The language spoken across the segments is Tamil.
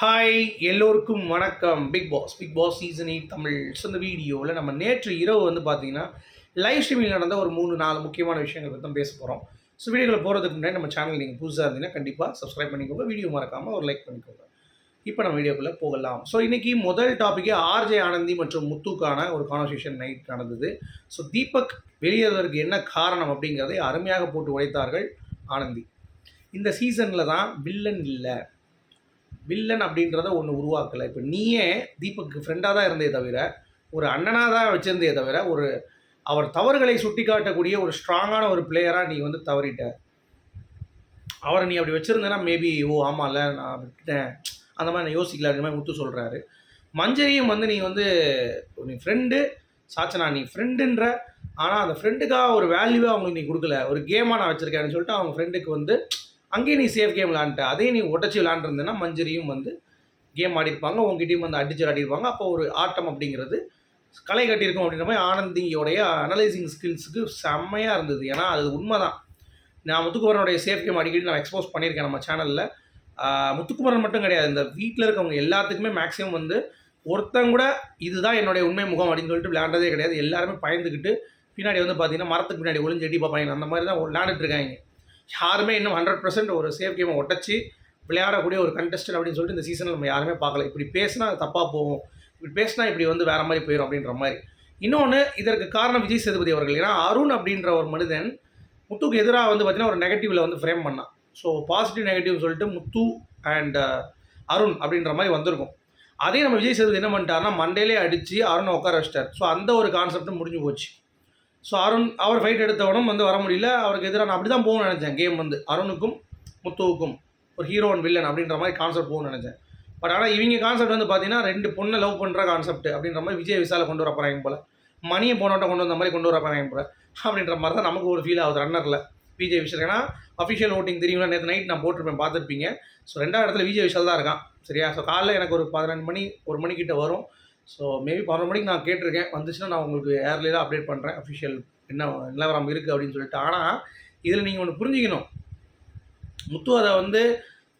ஹாய் எல்லோருக்கும் வணக்கம். Bigg Boss Bigg Boss season eight Tamil சொந்த இந்த வீடியோவில் நம்ம நேற்று இரவு வந்து பார்த்தீங்கன்னா லைவ் ஸ்ட்ரீமிங் நடந்த ஒரு மூணு நாலு முக்கியமான விஷயங்கள் பற்றி தான் பேச போகிறோம் ஸோ வீடியோவில் போகிறதுக்கு முன்னாடி நம்ம சேனல் நீங்கள் புதுசாக இருந்தீங்கன்னா கண்டிப்பாக சப்ஸ்கிரைப் பண்ணிக்கோங்க. வீடியோ மறக்காமல் ஒரு லைக் பண்ணிக்கோங்க. இப்போ நம்ம வீடியோக்குள்ளே போகலாம். ஸோ இன்றைக்கி முதல் டாப்பிக்கே ஆர்ஜே ஆனந்தி மற்றும் முத்துக்கான ஒரு கான்வர்சேஷன் நைட் நடந்தது. ஸோ தீபக் வெளியேறுவதற்கு என்ன காரணம் அப்படிங்கிறதை அருமையாக போட்டு உடைத்தார்கள் ஆனந்தி. இந்த சீசனில் தான் வில்லன் இல்லை. வில்லன் அப்படின்றத ஒன்று உருவாக்கலை. இப்போ நீயே தீபக்கு ஃப்ரெண்டாக தான் இருந்தே தவிர ஒரு அண்ணனாக தான் வச்சுருந்தே தவிர ஒரு அவர் தவறுகளை சுட்டி காட்டக்கூடிய ஒரு ஸ்ட்ராங்கான ஒரு பிளேயராக நீ வந்து தவறிட்ட. அவரை நீ அப்படி வச்சுருந்தேன்னா மேபி ஓ ஆமாம்ல நான் விட்டுட்டேன். அந்த மாதிரி நான் யோசிக்கல அந்த மாதிரி முத்து சொல்கிறாரு மஞ்சரியும் வந்து நீ வந்து நீ ஃப்ரெண்டு சாச்சனா நீ ஃப்ரெண்டுன்ற ஆனால் அந்த ஃப்ரெண்டுக்காக ஒரு வேல்யூவே அவங்களுக்கு நீ கொடுக்கல. ஒரு கேமாக நான் வச்சுருக்கேன்னு சொல்லிட்டு அவங்க ஃப்ரெண்டுக்கு வந்து அங்கேயும் நீ சேஃப் கேம் விளாண்டுட்ட அதையும் நீ உடச்சி விளாண்டுருந்தேன்னா மஞ்சரியும் வந்து கேம் ஆடிருப்பாங்க. உங்ககிட்டயும் வந்து அடிச்சு ஆடிருப்பாங்க. அப்போ ஒரு ஆட்டம் அப்படிங்கிறது களை கட்டியிருக்கும் அப்படின்ற மாதிரி ஆனந்தியோடைய அனலைசிங் ஸ்கில்ஸுக்கு செம்மையாக இருந்தது. ஏன்னா அது உண்மை தான் நான் முத்துக்குமரனுடைய சேஃப் கேம் அடிக்கடி நான் எக்ஸ்போஸ் பண்ணியிருக்கேன் நம்ம சேனலில் முத்துக்குமரன் மட்டும் கிடையாது. இந்த வீட்டில் இருக்கவங்க எல்லாத்துக்குமே மேக்ஸிமம் வந்து ஒருத்தங்க கூட இதுதான் என்னுடைய உண்மை முகம் அப்படின்னு சொல்லிட்டு விளையாண்டதே கிடையாது. எல்லாருமே பயந்துக்கிட்டு பின்னாடி வந்து பார்த்தீங்கன்னா மரத்துக்கு பின்னாடி ஒளிஞ்சு எட்டி பார்ப்பாங்க அந்த மாதிரி தான் விளையாண்டுட்டு இருக்காங்க. யாருமே இன்னும் ஹண்ட்ரட் பர்சன்ட் ஒரு சேஃப் கேமை ஒட்டச்சு விளையாடக்கூடிய ஒரு கண்டஸ்டன் அப்படின்னு சொல்லிட்டு இந்த சீசனில் நம்ம யாருமே பார்க்கல. இப்படி பேசினா அது தப்பாக போகும். இப்படி பேசினா இப்படி வந்து வேறு மாதிரி போயிடும் அப்படின்ற மாதிரி. இன்னொன்று இதற்கு காரணம் விஜய் சேதுபதி அவர்கள். ஏன்னா அருண் அப்படின்ற ஒரு மனிதன் முத்துக்கு எதிராக வந்து பார்த்திங்கன்னா ஒரு நெகட்டிவில் வந்து ஃப்ரேம் பண்ணான். ஸோ பாசிட்டிவ் நெகட்டிவ் சொல்லிட்டு முத்து அண்ட் uh, அருண் அப்படின்ற மாதிரி வந்திருக்கும். அதே நம்ம விஜய் சேதுபதி என்ன பண்ணிட்டாருன்னா மண்டேலே அடித்து அருணை உட்கார வச்சிட்டார். ஸோ அந்த ஒரு கான்செப்டும் முடிஞ்சு போச்சு. ஸோ அருண் அவர் ஃபைட் எடுத்தவனும் வந்து வர முடியல. அவருக்கு எதிராக நான் அப்படி தான் போகணும்னு நினச்சேன். கேம் வந்து அருணுக்கும் முத்துவுக்கும் ஒரு ஹீரோ அண்ட் வில்லன் அப்படின்ற மாதிரி கான்செப்ட் போகணும்னு நினச்சேன். பட் ஆனால் இவங்க கான்செப்ட் வந்து பார்த்தீங்கன்னா ரெண்டு பொண்ணை லவ் பண்ணுற கான்செப்ட் அப்படின்ற மாதிரி விஜய் விசால கொண்டு வர போகிறாங்க போல். மணியை போனோட்ட கொண்டு வந்த மாதிரி கொண்டு வர போகிறாங்க போல். அப்படின்ற மாதிரி தான் நமக்கு ஒரு ஃபீல் ஆகுது ரன்னரில் விஜய் விஷயம் ஏன்னா அஃபிஷியல் ஓட்டிங் தெரியும்னா நேற்று நைட் நான் போட்டிருப்பேன் பார்த்துருப்பீங்க. ஸோ ரெண்டாவது இடத்துல விஜய் விஷால் தான் இருக்கான். சரியா? ஸோ காலையில் எனக்கு ஒரு பதினெண்டு மணி ஒரு மணிக்கிட்ட வரும். ஸோ மேபி பதினொரு மணிக்கு நான் கேட்டிருக்கேன். வந்துச்சுன்னா நான் உங்களுக்கு ஏர்லேயே தான் அப்டேட் பண்ணுறேன் அஃபிஷியல் என்ன நிலவரம் இருக்குது அப்படின்னு சொல்லிட்டு. ஆனால் இதில் நீங்கள் ஒன்று புரிஞ்சுக்கணும். முத்து அதை வந்து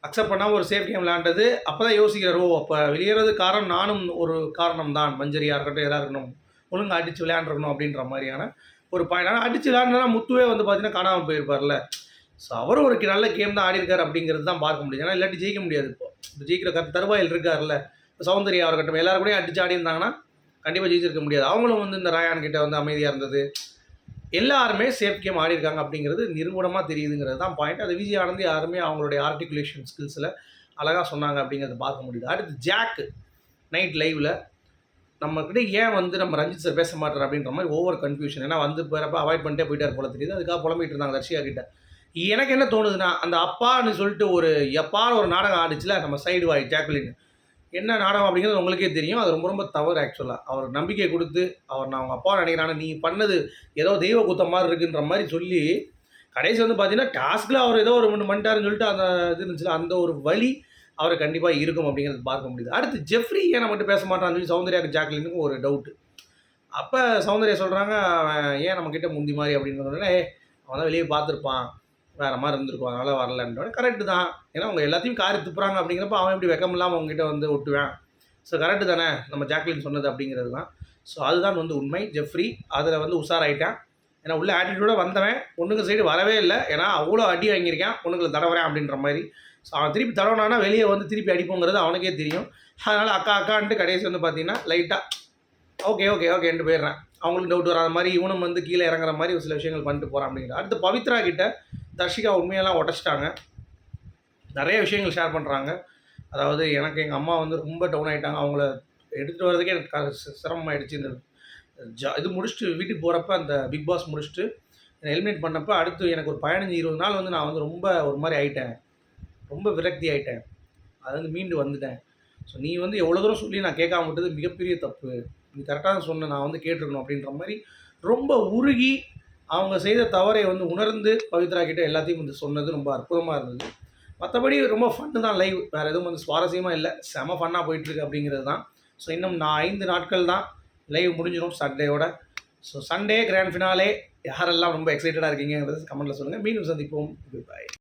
அக்செப்ட் பண்ணால் ஒரு சேஃப் கேம் விளாண்டது அப்போ தான் யோசிக்கிறார் ஓ அப்போ வெளியேறது காரணம் நானும் ஒரு காரணம் தான் மஞ்சரியாக இருக்கட்டும் எதாக இருக்கணும் ஒழுங்காக அடித்து விளையாண்டுருக்கணும் அப்படின்ற மாதிரியான ஒரு பாயிண்ட் ஆனால் அடித்து விளையாடுனா முத்துவே வந்து பார்த்தீங்கன்னா காணாமல் போயிருப்பார்ல. ஸோ அவரும் ஒரு நல்ல கேம் தான் ஆடிருக்கார் அப்படிங்கிறது தான் பார்க்க முடியும் ஏன்னா இல்லாட்டி ஜெயிக்க முடியாது இப்போ. இப்போ ஜெயிக்கிற கரு தருவாயில் இருக்கார்ல சௌந்தர்யா இருக்கட்டும் எல்லாரும் கூட அடிச்சு ஆடி இருந்தாங்கன்னா கண்டிப்பாக ஜெயிச்சிருக்க முடியாது. அவங்களும் வந்து இந்த ராயான் கிட்ட வந்து அமைதியாக இருந்தது. எல்லாருமே சேஃப் கேம் ஆடி இருக்காங்க அப்படிங்கிறது நிறுவனமாக தெரியுதுங்கிறது தான் பாயிண்ட் அது விஜய் ஆனந்த் யாருமே அவங்களுடைய ஆர்டிகுலேஷன் ஸ்கில்ஸில் அழகாக சொன்னாங்க அப்படிங்கிறத பார்க்க முடியுது. அடுத்து ஜாக்கு நைட் லைவில் நம்மக்கிட்ட ஏன் வந்து நம்ம ரஞ்சித் சார் பேச மாட்டார் அப்படின்ற மாதிரி ஓவர் கன்ஃபியூஷன் ஏன்னா வந்து போகிறப்ப அவாய்ட் பண்ணிட்டே போயிட்டார் போல தெரியுது. அதுக்காக புலம்பிட்டு இருந்தாங்க ரஷ்யா கிட்ட. எனக்கு என்ன தோணுதுன்னா அந்த அப்பான்னு சொல்லிட்டு ஒரு எப்பான்னு ஒரு நாடகம் ஆடிச்சுல நம்ம சைடு வாய் ஜாக்குலின் என்ன நாடகம் அப்படிங்கிறது உங்களுக்கே தெரியும். அது ரொம்ப ரொம்ப தவறு ஆக்சுவலாக அவர் நம்பிக்கை கொடுத்து அவர் நான் அவங்க அப்பா நினைக்கிறான நீ பண்ணது ஏதோ தெய்வ கூத்தம் மாதிரி இருக்குன்ற மாதிரி சொல்லி கடைசி வந்து பார்த்தீங்கன்னா டாஸ்கில் அவர் ஏதோ ஒரு ஒன்று பண்ணிட்டாருன்னு சொல்லிட்டு அந்த இது இருந்துச்சுல அந்த ஒரு வழி அவரை கண்டிப்பாக இருக்கும் அப்படிங்கிறது பார்க்க முடியுது. அடுத்து ஜெஃப்ரி ஏன் மட்டும் பேச மாட்டான்னு சொல்லி சௌந்தர்யாக்கு ஜாக்லினுக்கும் ஒரு டவுட்டு அப்போ சௌந்தர்யா சொல்கிறாங்க ஏன் நம்மக்கிட்ட முந்தி மாதிரி அப்படின்னு ஏ அவன் தான் வெளியே பார்த்துருப்பான். வேறு மாதிரி இருந்திருக்கும். அதனால் வரலன்றோட கரெக்டு தான். ஏன்னா அவங்க எல்லாத்தையும் காரி துப்புறாங்க அப்படிங்கிறப்ப அவன் எப்படி வெக்கம் இல்லாமல் அவங்ககிட்ட வந்து ஒட்டுவேன்? ஸோ கரெக்டு தானே? நம்ம ஜாக்லின் சொன்னது அப்படிங்கிறது தான். ஸோ அதுதான் வந்து உண்மை. ஜெஃப்ரி அதில் வந்து உஷாராயிட்டேன். ஏன்னா உள்ள ஆட்டிடியூடாக வந்தவன். ஒன்றுங்க சைடு வரவே இல்லை. ஏன்னா அவ்வளோ அடி வாங்கியிருக்கேன். ஒன்றுங்களை தடவுறேன் அப்படின்ற மாதிரி. ஸோ அவன் திருப்பி தடவினானா வெளியே வந்து திருப்பி அடிப்போங்கிறது அவனுக்கே தெரியும். அதனால் அக்கா அக்கான்ட்டு கடைசி வந்து பார்த்தீங்கன்னா லைட்டாக ஓகே ஓகே ஓகேன்ட்டு போயிடுறேன். அவங்களுக்கு டவுட் வராத மாதிரி இவனும் வந்து கீழே இறங்குற மாதிரி ஒரு சில விஷயங்கள் பண்ணிட்டு போகிறான் அப்படிங்கிற. அடுத்து பவித்ரா கிட்ட தர்ஷிகா உண்மையெல்லாம் உடச்சிட்டாங்க. நிறைய விஷயங்கள் ஷேர் பண்ணுறாங்க அதாவது எனக்கு எங்கள் அம்மா வந்து ரொம்ப டவுன் ஆகிட்டாங்க அவங்கள எடுத்துகிட்டு வரதுக்கே எனக்கு சிரமமாயிடுச்சு இந்த ஜா இது முடிச்சுட்டு வீட்டுக்கு போகிறப்ப அந்த பிக் பாஸ் முடிச்சுட்டு எலிமினேட் பண்ணப்போ அடுத்து எனக்கு ஒரு பதினஞ்சு இருபது நாள் வந்து நான் வந்து ரொம்ப ஒரு மாதிரி ஆகிட்டேன் ரொம்ப விரக்தி ஆகிட்டேன் அது வந்து மீண்டு வந்துட்டேன். ஸோ நீ வந்து எவ்வளோ தூரம் சொல்லி நான் கேட்காம விட்டது மிகப்பெரிய தப்பு. நீ கரெக்டாக சொன்ன நான் வந்து கேட்டிருக்கணும் அப்படின்ற மாதிரி ரொம்ப உருகி அவங்க செய்த தவறை வந்து உணர்ந்து பவித்ரா கிட்ட எல்லாத்தையும் வந்து சொன்னது ரொம்ப அற்புதமாக இருந்தது. மற்றபடி ரொம்ப ஃபன்னு தான் லைவ் வேறு எதுவும் வந்து சுவாரஸ்யமாக இல்லை. செம ஃபன்னாக போயிட்டுருக்கு அப்படிங்கிறது தான். ஸோ இன்னும் நான் ஐந்து நாட்கள் தான் லைவ் முடிஞ்சிடும் சண்டேயோட ஸோ சண்டே கிராண்ட் ஃபினாலே யாரெல்லாம் ரொம்ப எக்ஸைட்டடாக இருக்கீங்கிறது கமெண்ட்டில் சொல்லுங்கள் மீண்டும் சந்திப்போம். பாய்